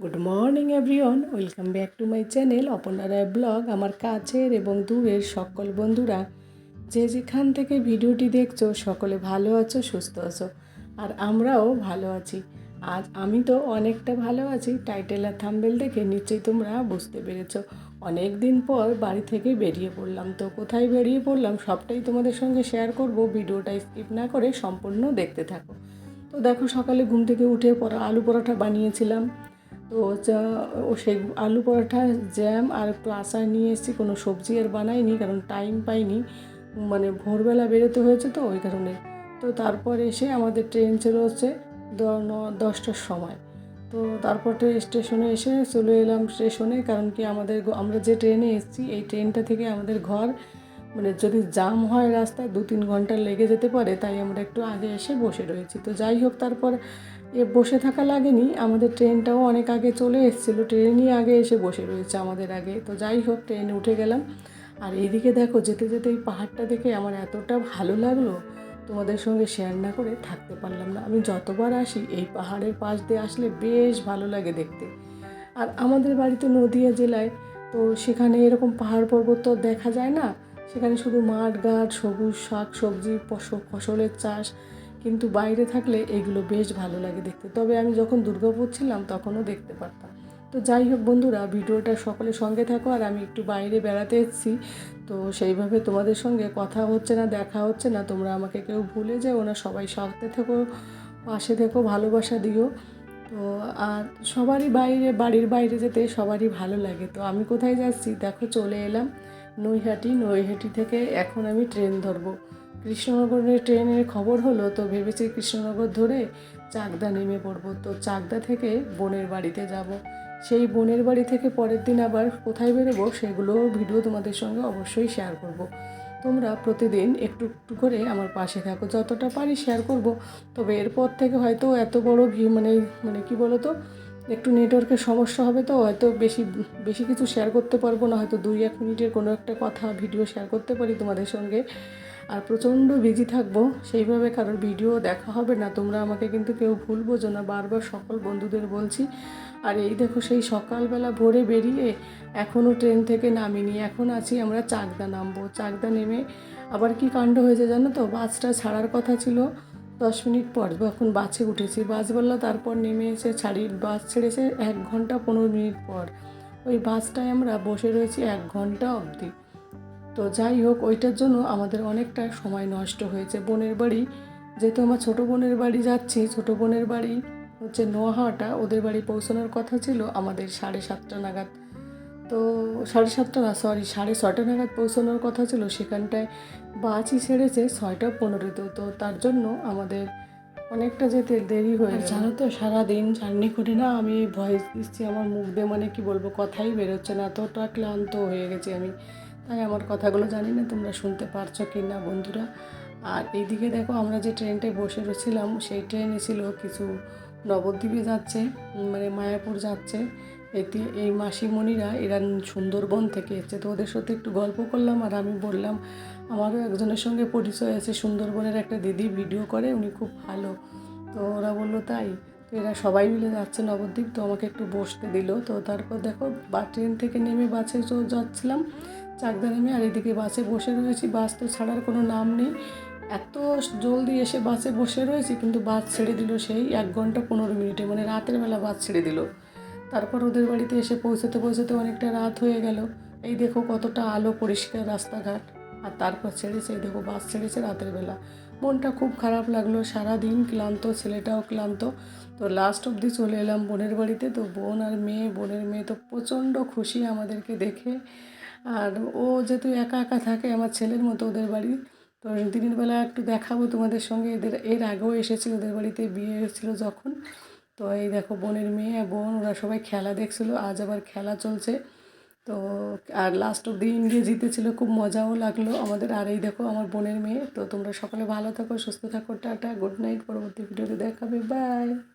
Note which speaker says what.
Speaker 1: Good morning everyone welcome back to my channel অপনারায় blog আমার কাছের এবং দূরের সকল বন্ধুরা, যে যেখান থেকে ভিডিওটি দেখছ, সকলে ভালো আছো, সুস্থ আছো, আর আমরাও ভালো আছি। আজ আমি তো অনেকটা ভালো আছি টাইটেল আর থাম্বেল দেখে নিশ্চয়ই তোমরা বুঝতে পেরেছ। অনেক দিন পর বাড়ি থেকে বেরিয়ে পড়লাম। তো কোথায় বেরিয়ে পড়লাম, সবটাই তোমাদের সঙ্গে শেয়ার করব। ভিডিওটা স্কিপ না করে সম্পূর্ণ দেখতে থাকো। তো দেখো, সকালে ঘুম থেকে উঠে পরা আলু পরোটা বানিয়েছিলাম। তো যা, ও সেই আলু পরোটা জ্যাম আর একটু আচার নিয়ে এসেছি। কোনো সবজি আর বানাইনি, কারণ টাইম পাইনি। মানে ভোরবেলা বেরোতে হয়েছে তো, ওই কারণে। তো তারপর এসে আমাদের ট্রেন ছিল হচ্ছে দশটার সময়। তো তারপর স্টেশনে এসে চলে এলাম স্টেশনে কারণ কি আমাদের আমরা যে ট্রেনে এসেছি, এই ট্রেনটা থেকে আমাদের ঘর মানে যদি জাম হয় রাস্তায় দু তিন ঘণ্টা লেগে যেতে পারে, তাই আমরা একটু আগে এসে বসে রয়েছি। তো যাই হোক, তারপর এ বসে থাকা লাগেনি। আমাদের ট্রেনটাও অনেক আগে চলে এসেছিল। ট্রেনই আগে এসে বসে রয়েছে আমাদের আগে। তো যাই হোক, ট্রেনে উঠে গেলাম। আর এইদিকে দেখো, যেতে যেতে এই পাহাড়টা দেখে আমার এতটা ভালো লাগল। তোমাদের সঙ্গে শেয়ার না করে থাকতে পারলাম না। আমি যতবার আসি, এই পাহাড়ের পাশ দিয়ে আসলে বেশ ভালো লাগে দেখতে। আর আমাদের বাড়িতে নদিয়া জেলায়, তো সেখানে এরকম পাহাড় পর্বত তো দেখা যায় না। সেখানে শুধু মাঠ, ঘাট, সবুজ শাক সবজি ফস- ফসলের চাষ। কিন্তু বাইরে থাকলে এগুলো বেশ ভালো লাগে দেখতে। তবে আমি যখন দুর্গাপুর ছিলাম তখনও দেখতে পারতাম। তো যাই হোক বন্ধুরা, ভিডিওটা সকলে সঙ্গে থাকো আর আমি একটু বাইরে বেড়াতে এসেছি। তো সেইভাবে তোমাদের সঙ্গে কথা হচ্ছে না, দেখা হচ্ছে না। তোমরা আমাকে কেউ ভুলে যেও না, সবাই সাথে থেকো, পাশে থেকো, ভালোবাসা দিও। তো আর সবারই বাইরে, বাড়ির বাইরে যেতে সবারই ভালো লাগে। তো আমি কোথায় যাচ্ছি? দেখো চলে এলাম নৈহাটি। নৈহাটি থেকে এখন আমি ট্রেন ধরবো। কৃষ্ণনগরের ট্রেনের খবর হলো, তো ভেবেছি কৃষ্ণনগর ধরে চাকদা নেমে পড়ব। তো চাকদা থেকে বোনের বাড়িতে যাব। সেই বোনের বাড়ি থেকে পরের দিন আবার কোথায় বেরোবো সেগুলো ভিডিও তোমাদের সঙ্গে অবশ্যই শেয়ার করব। তোমরা প্রতিদিন একটু একটু করে আমার পাশে থাকো। যতটা পারি শেয়ার করব। তবে এরপর থেকে হয়তো এত বড় ভি মানে মানে কি বলো তো একটু নেটওয়ার্কের সমস্যা হবে তো, হয়তো বেশি বেশি কিছু শেয়ার করতে পারব না। হয়তো দুই, এক মিনিটের কোনো একটা কথা ভিডিও শেয়ার করতে পারি তোমাদের সঙ্গে। আর প্রচণ্ড বিজি থাকব, সেইভাবে কারোর ভিডিও দেখা হবে না। তোমরা আমাকে কিন্তু কেউ ভুল বোঝো না, বারবার সকল বন্ধুদের বলছি। আর এই দেখো সেই সকালবেলা ভোরে বেরিয়ে এখনও ট্রেন থেকে নামিনি, এখন আছি আমরা চাকদা নামবো। চাকদা নেমে আবার কি কাণ্ড হয়েছে জানো তো? বাসটা ছাড়ার কথা ছিল, দশ মিনিট পর এখন বাসে উঠেছি। বাস বলল তারপর নেমে এসে ছাড়ি, বাস ছেড়েছে এক ঘণ্টা পনেরো মিনিট পর। ওই বাসটায় আমরা বসে রয়েছি এক ঘণ্টা অবধি। তো যাই হোক ওইটার জন্য আমাদের অনেকটা সময় নষ্ট হয়েছে। বোনের বাড়ি যেহেতু আমার ছোটো বোনের বাড়ি যাচ্ছি ছোটো বোনের বাড়ি হচ্ছে নোয়াহাটা ওদের বাড়ি পৌঁছানোর কথা ছিল আমাদের সাড়ে সাতটা নাগাদ। তো সাড়ে সাতটা না সরি সাড়ে ছটা নাগাদ পৌঁছানোর কথা ছিল সেখানটায় বাসই ছেড়েছে ছয়টা পনেরোতে তো তার জন্য আমাদের অনেকটা যেতে দেরি হয়ে জানো তো সারাদিন জার্নি করে না আমি ভয়েস দিচ্ছি আমার মুখ দিয়ে মানে কি বলব কথাই বেরোচ্ছে না। এতটা ক্লান্ত হয়ে গেছি আমি। তাই আমার কথাগুলো জানি না, তোমরা শুনতে পারছ কি না বন্ধুরা। আর এইদিকে দেখো, আমরা যে ট্রেনটায় বসে রয়েছিলাম, সেই ট্রেনে ছিল কিছু নবদ্বীপে যাচ্ছে মানে মায়াপুর যাচ্ছে। এতে এই মাসিমণিরা, এরা সুন্দরবন থেকে এসছে। তো ওদের সাথে একটু গল্প করলাম আর আমি বললাম, আমারও একজনের সঙ্গে পরিচয় আছে, সুন্দরবনের একটা দিদি ভিডিও করে, উনি খুব ভালো। তো ওরা বলল, তাই? তো এরা সবাই মিলে যাচ্ছে নবদ্বীপ, তো আমাকে একটু বসতে দিল। তো তারপর দেখো, বা ট্রেন থেকে নেমে বাসে যাচ্ছিলাম। চাকদা নেমে আর এদিকে বাসে বসে রয়েছি। বাস তো ছাড়ার কোনো নাম নেই। এত জলদি এসে বাসে বসে রয়েছি, কিন্তু বাস ছেড়ে দিল সেই এক ঘণ্টা পনেরো মিনিটে। মানে রাতের বেলা বাস ছেড়ে দিল। তারপর ওদের বাড়িতে এসে পৌঁছতে পৌঁছতে অনেকটা রাত হয়ে গেল। এই দেখো কতটা আলো, পরিষ্কার রাস্তাঘাট। আর তারপর ছেড়েছে, এই দেখো বাস ছেড়েছে রাতের বেলা। মনটা খুব খারাপ লাগল সারা দিন ক্লান্ত, ছেলেটাও ক্লান্ত। তো লাস্ট অবধি চলে এলাম বোনের বাড়িতে। তো বোন আর মেয়ে, বোনের মেয়ে তো প্রচণ্ড খুশি আমাদেরকে দেখে। আর ও যেহেতু একা একা থাকে, আমার ছেলের মতো ওদের বাড়ি, তো দিনের বেলা একটু দেখাবো তোমাদের সঙ্গে। এদের, এর আগেও এসেছি ওদের বাড়িতে বিয়ে হয়েছিল যখন। তো এই দেখো, বোনের মেয়ে, বোন, ওরা সবাই খেলা দেখছিল, আজ আবার খেলা চলছে। তো, আর লাস্ট অব্দি ইন্ডিয়া জিতেছিল, খুব মজাও লাগল আমাদের। আর এই দেখো, আমার বোনের মেয়ে। তো তোমরা সকলে ভালো থাকো, সুস্থ থাকো, টাটা গুড নাইট পরবর্তী ভিডিওতে দেখাবে বাই